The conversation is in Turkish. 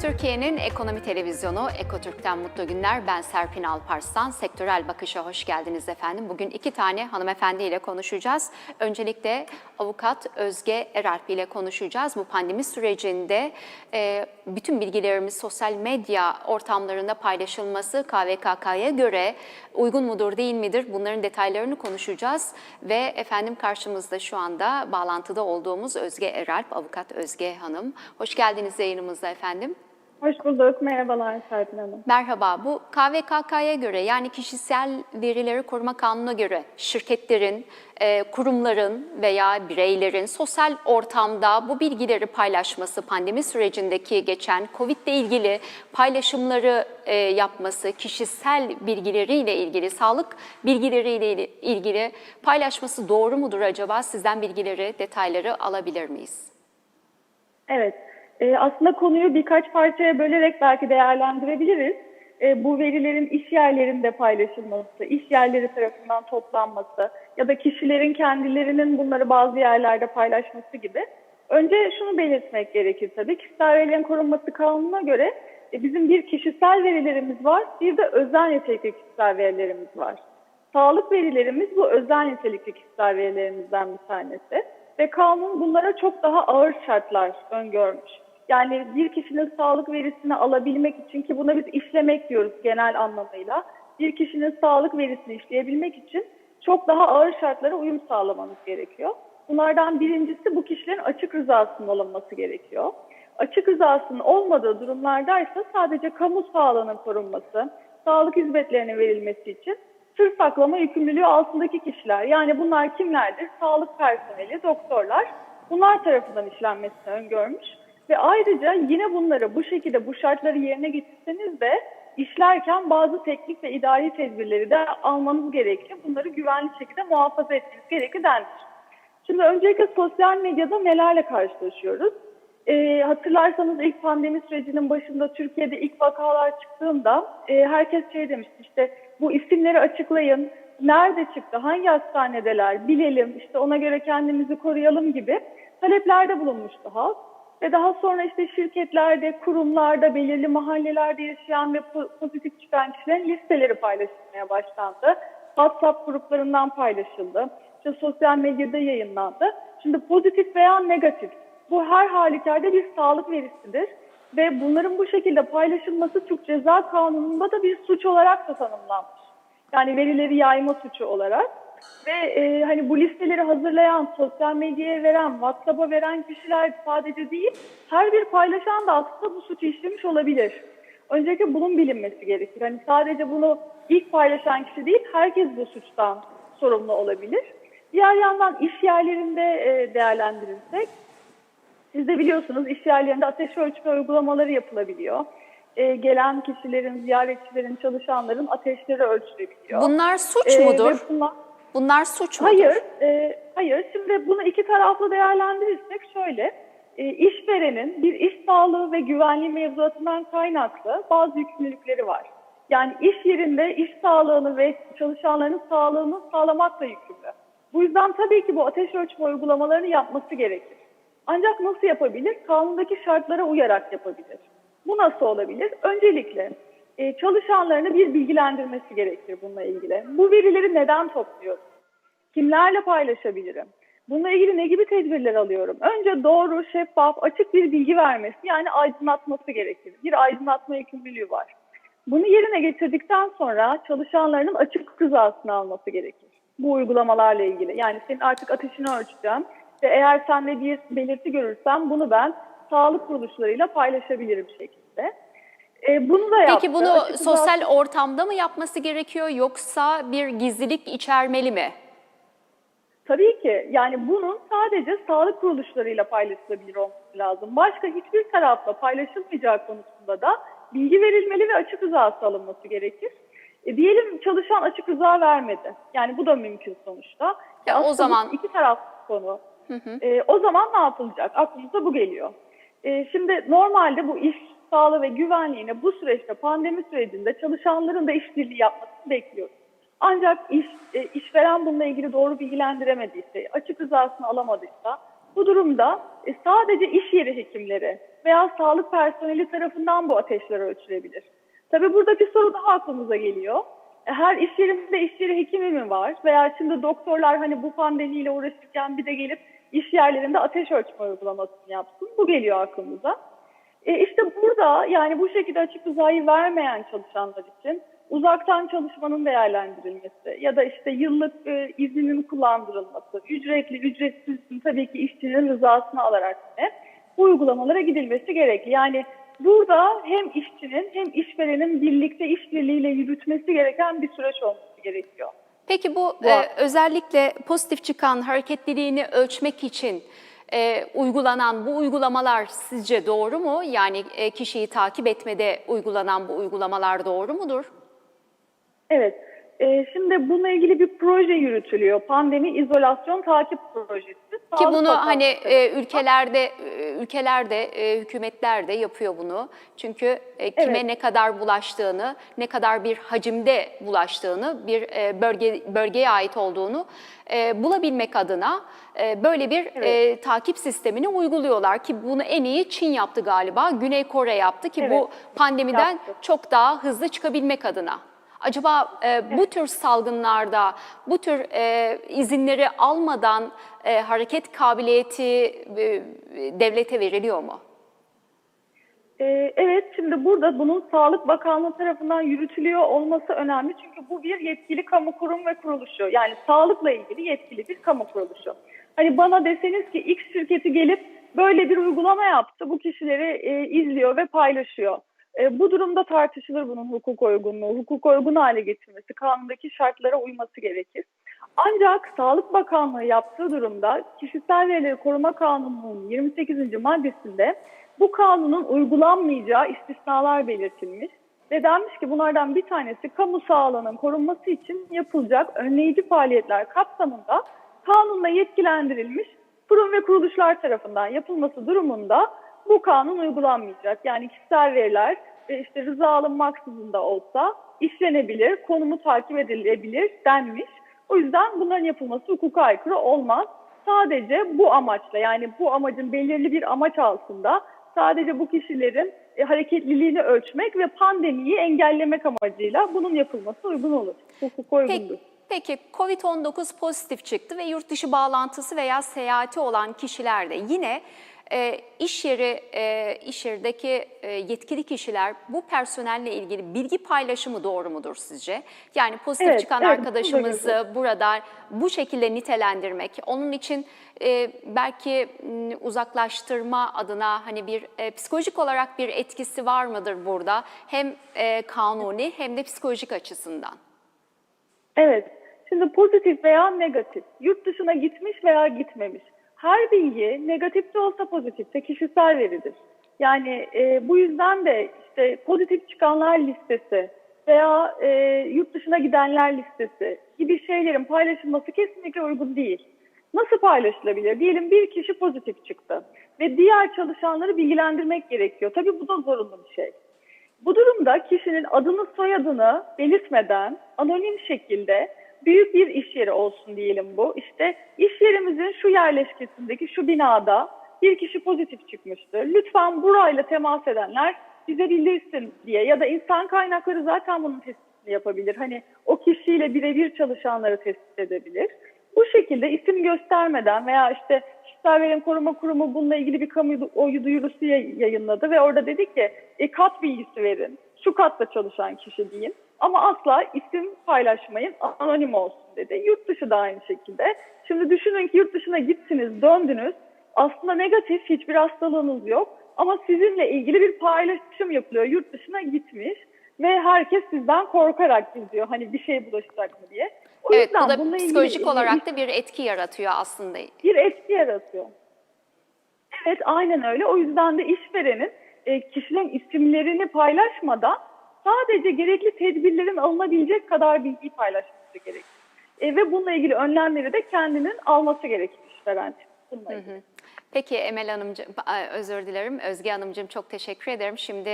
Türkiye'nin ekonomi televizyonu Ekotürk'ten mutlu günler. Ben Serpin Alparslan. Sektörel bakışa hoş geldiniz efendim. Bugün iki tane hanımefendi ile konuşacağız. Öncelikle avukat Özge Eralp ile konuşacağız. Bu pandemi sürecinde e, bütün bilgilerimiz sosyal medya ortamlarında paylaşılması KVKK'ya göre uygun mudur değil midir? Bunların detaylarını konuşacağız. Ve efendim karşımızda şu anda bağlantıda olduğumuz Özge Eralp, avukat Özge Hanım. Hoş geldiniz yayınımıza efendim. Hoş bulduk. Merhabalar Serpil Hanım. Merhaba. Bu KVKK'ya göre yani kişisel verileri koruma kanununa göre şirketlerin, e, kurumların veya bireylerin sosyal ortamda bu bilgileri paylaşması, pandemi sürecindeki geçen COVID ile ilgili paylaşımları e, yapması, kişisel bilgileriyle ilgili, sağlık bilgileriyle ilgili paylaşması doğru mudur acaba? Sizden bilgileri, detayları alabilir miyiz? Evet. E, aslında konuyu birkaç parçaya bölerek belki değerlendirebiliriz. E, bu verilerin iş yerlerinde paylaşılması, iş yerleri tarafından toplanması ya da kişilerin kendilerinin bunları bazı yerlerde paylaşması gibi. Önce şunu belirtmek gerekir tabii. Kişisel verilerin korunması kanununa göre e, bizim bir kişisel verilerimiz var, bir de özel nitelikli kişisel verilerimiz var. Sağlık verilerimiz bu özel nitelikli kişisel verilerimizden bir tanesi ve kanun bunlara çok daha ağır şartlar öngörmüş. Yani bir kişinin sağlık verisini alabilmek için ki buna biz işlemek diyoruz genel anlamıyla. Bir kişinin sağlık verisini işleyebilmek için çok daha ağır şartlara uyum sağlamanız gerekiyor. Bunlardan birincisi bu kişilerin açık rızasının alınması gerekiyor. Açık rızasının olmadığı durumlardaysa sadece kamu sağlığının korunması, sağlık hizmetlerinin verilmesi için sır saklama yükümlülüğü altındaki kişiler yani bunlar kimlerdir? Sağlık personeli, doktorlar bunlar tarafından işlenmesini öngörmüş ve ayrıca yine bunları bu şekilde bu şartları yerine getirseniz de işlerken bazı teknik ve idari tedbirleri de almanız gerekli. Bunları güvenli şekilde muhafaza etmeniz gerekli denmiş. Şimdi öncelikle sosyal medyada nelerle karşılaşıyoruz? Ee, hatırlarsanız ilk pandemi sürecinin başında Türkiye'de ilk vakalar çıktığında e, herkes şey demişti işte bu isimleri açıklayın, nerede çıktı, hangi hastanedeler bilelim, işte ona göre kendimizi koruyalım gibi taleplerde bulunmuştu halk. Ve daha sonra işte şirketlerde, kurumlarda, belirli mahallelerde yaşayan ve po- pozitif çıkan kişilerin listeleri paylaşılmaya başlandı. WhatsApp gruplarından paylaşıldı. İşte sosyal medyada yayınlandı. Şimdi pozitif veya negatif bu her halükarda bir sağlık verisidir. Ve bunların bu şekilde paylaşılması Türk Ceza Kanunu'nda da bir suç olarak da tanımlanmış. Yani verileri yayma suçu olarak. Ve e, hani bu listeleri hazırlayan, sosyal medyaya veren, WhatsApp'a veren kişiler sadece değil, her bir paylaşan da aslında bu suçu işlemiş olabilir. Öncelikle bunun bilinmesi gerekir. Hani sadece bunu ilk paylaşan kişi değil, herkes bu suçtan sorumlu olabilir. Diğer yandan iş yerlerinde e, değerlendirirsek, siz de biliyorsunuz iş yerlerinde ateş ölçme uygulamaları yapılabiliyor. E, gelen kişilerin, ziyaretçilerin, çalışanların ateşleri ölçülebiliyor. Bunlar suç E, mudur? ve bunlar- Bunlar suç mudur? Hayır, e, hayır. Şimdi bunu iki taraflı değerlendirirsek şöyle, e, işverenin bir iş sağlığı ve güvenliği mevzuatından kaynaklı bazı yükümlülükleri var. Yani iş yerinde iş sağlığını ve çalışanların sağlığını sağlamakla yükümlü. Bu yüzden tabii ki bu ateş ölçme uygulamalarını yapması gerekir. Ancak nasıl yapabilir? Kanundaki şartlara uyarak yapabilir. Bu nasıl olabilir? Öncelikle e, çalışanlarını bir bilgilendirmesi gerekir bununla ilgili. Bu verileri neden topluyorum? Kimlerle paylaşabilirim? Bununla ilgili ne gibi tedbirler alıyorum? Önce doğru, şeffaf, açık bir bilgi vermesi yani aydınlatması gerekir. Bir aydınlatma yükümlülüğü var. Bunu yerine getirdikten sonra çalışanlarının açık rızasını alması gerekir. Bu uygulamalarla ilgili. Yani senin artık ateşini ölçeceğim ve eğer sende bir belirti görürsem bunu ben sağlık kuruluşlarıyla paylaşabilirim şekilde. E, bunu da yaptı. Peki bunu Açık rızası- sosyal ortamda mı yapması gerekiyor yoksa bir gizlilik içermeli mi? Tabii ki yani bunun sadece sağlık kuruluşlarıyla paylaşılabilir olması lazım. Başka hiçbir tarafla paylaşılmayacağı konusunda da bilgi verilmeli ve açık rızası alınması gerekir. E, diyelim çalışan açık rıza vermedi. Yani bu da mümkün sonuçta. Ya o zaman- iki taraflı konu. E, o zaman ne yapılacak? Aklımıza bu geliyor. E, şimdi normalde bu iş sağlığı ve güvenliğine bu süreçte pandemi sürecinde çalışanların da işbirliği yapmasını bekliyoruz. Ancak iş, e, işveren bununla ilgili doğru bilgilendiremediyse, açık rızasını alamadıysa bu durumda e, sadece iş yeri hekimleri veya sağlık personeli tarafından bu ateşler ölçülebilir. Tabii burada bir soru daha aklımıza geliyor. E, Her iş yerinde iş yeri hekimi mi var? Veya şimdi doktorlar hani bu pandemiyle uğraşırken bir de gelip iş yerlerinde ateş ölçme uygulamasını yapsın. Bu geliyor aklımıza. E işte burada yani bu şekilde açık rızayı vermeyen çalışanlar için uzaktan çalışmanın değerlendirilmesi ya da işte yıllık e, izninin kullandırılması, ücretli, ücretsiz tabii ki işçinin rızasını alarak yine bu uygulamalara gidilmesi gerekli. Yani burada hem işçinin hem işverenin birlikte işbirliğiyle yürütmesi gereken bir süreç olması gerekiyor. Peki bu Bu- e, özellikle pozitif çıkan hareketliliğini ölçmek için e, uygulanan bu uygulamalar sizce doğru mu? Yani e, kişiyi takip etmede uygulanan bu uygulamalar doğru mudur? Evet. Ee, şimdi bununla ilgili bir proje yürütülüyor. Pandemi izolasyon takip projesi. Ki Sağlık bunu Bakanlığı hani e, ülkelerde e, ülkelerde e, hükümetler de yapıyor bunu. Çünkü e, kime Evet. ne kadar bulaştığını, ne kadar bir hacimde bulaştığını, bir e, bölge bölgeye ait olduğunu e, bulabilmek adına e, böyle bir e, takip sistemini uyguluyorlar ki bunu en iyi Çin yaptı galiba. Güney Kore yaptı ki bu Evet, pandemiden yaptı. çok daha hızlı çıkabilmek adına. Acaba e, bu tür salgınlarda, bu tür e, izinleri almadan e, hareket kabiliyeti e, devlete veriliyor mu? Ee, evet, şimdi burada bunun Sağlık Bakanlığı tarafından yürütülüyor olması önemli. Çünkü bu bir yetkili kamu kurum ve kuruluşu. Yani sağlıkla ilgili yetkili bir kamu kuruluşu. Hani bana deseniz ki X şirketi gelip böyle bir uygulama yaptı, bu kişileri e, izliyor ve paylaşıyor. E, bu durumda tartışılır bunun hukuk uygunluğu, hukuk uygun hale getirmesi, kanundaki şartlara uyması gerekir. Ancak Sağlık Bakanlığı yaptığı durumda Kişisel Verileri Koruma Kanunu'nun 28. maddesinde bu kanunun uygulanmayacağı istisnalar belirtilmiş ve denmiş ki bunlardan bir tanesi kamu sağlığının korunması için yapılacak önleyici faaliyetler kapsamında kanunla yetkilendirilmiş kurum ve kuruluşlar tarafından yapılması durumunda bu kanun uygulanmayacak. Yani kişisel veriler işte rıza alınmaksızın da olsa işlenebilir, konumu takip edilebilir denmiş. O yüzden bunların yapılması hukuka aykırı olmaz. Sadece bu amaçla yani bu amacın belirli bir amaç altında sadece bu kişilerin e, hareketliliğini ölçmek ve pandemiyi engellemek amacıyla bunun yapılması uygun olur. Hukuka uygundur. Peki, peki COVID-19 pozitif çıktı ve yurt dışı bağlantısı veya seyahati olan kişiler de yine e, iş yeri e, iş yerindeki e, yetkili kişiler bu personelle ilgili bilgi paylaşımı doğru mudur sizce? Yani pozitif Evet, çıkan evet, bu da arkadaşımızı burada bu şekilde nitelendirmek, onun için e, belki m, uzaklaştırma adına hani bir e, psikolojik olarak bir etkisi var mıdır burada? Hem e, kanuni hem de psikolojik açısından. Evet. Şimdi pozitif veya negatif, yurt dışına gitmiş veya gitmemiş. Her bilgi negatif de olsa pozitif de kişisel veridir. Yani e, bu yüzden de işte pozitif çıkanlar listesi veya e, yurt dışına gidenler listesi gibi şeylerin paylaşılması kesinlikle uygun değil. Nasıl paylaşılabilir? Diyelim bir kişi pozitif çıktı ve diğer çalışanları bilgilendirmek gerekiyor. Tabii bu da zorunlu bir şey. Bu durumda kişinin adını soyadını belirtmeden anonim şekilde büyük bir iş yeri olsun diyelim bu. İşte iş yerimizin şu yerleşkesindeki şu binada bir kişi pozitif çıkmıştır. Lütfen burayla temas edenler bize bildirsin diye ya da insan kaynakları zaten bunun tespitini yapabilir. Hani o kişiyle birebir çalışanları tespit edebilir. Bu şekilde isim göstermeden veya işte Kişisel Verim Koruma Kurumu bununla ilgili bir kamuoyu duyurusu yay- yayınladı ve orada dedi ki e, kat bilgisi verin, şu katta çalışan kişi deyin ama asla isim paylaşmayın, anonim olsun dedi. Yurt dışı da aynı şekilde. Şimdi düşünün ki yurt dışına gittiniz, döndünüz. Aslında negatif hiçbir hastalığınız yok ama sizinle ilgili bir paylaşım yapılıyor. Yurt dışına gitmiş ve herkes sizden korkarak izliyor. Hani bir şey bulaşacak mı diye. O Evet, yüzden bu da bununla ilgili psikolojik olarak da bir etki yaratıyor aslında. bir etki yaratıyor. Evet aynen öyle. O yüzden de işverenin e, kişilerin isimlerini paylaşmadan sadece gerekli tedbirlerin alınabilecek kadar bilgiyi paylaşması gerekir. E, ve bununla ilgili önlemleri de kendinin alması gerekir işveren. Bununla ilgili. Peki Emel Hanımcığım, özür dilerim, Özge Hanımcığım çok teşekkür ederim. Şimdi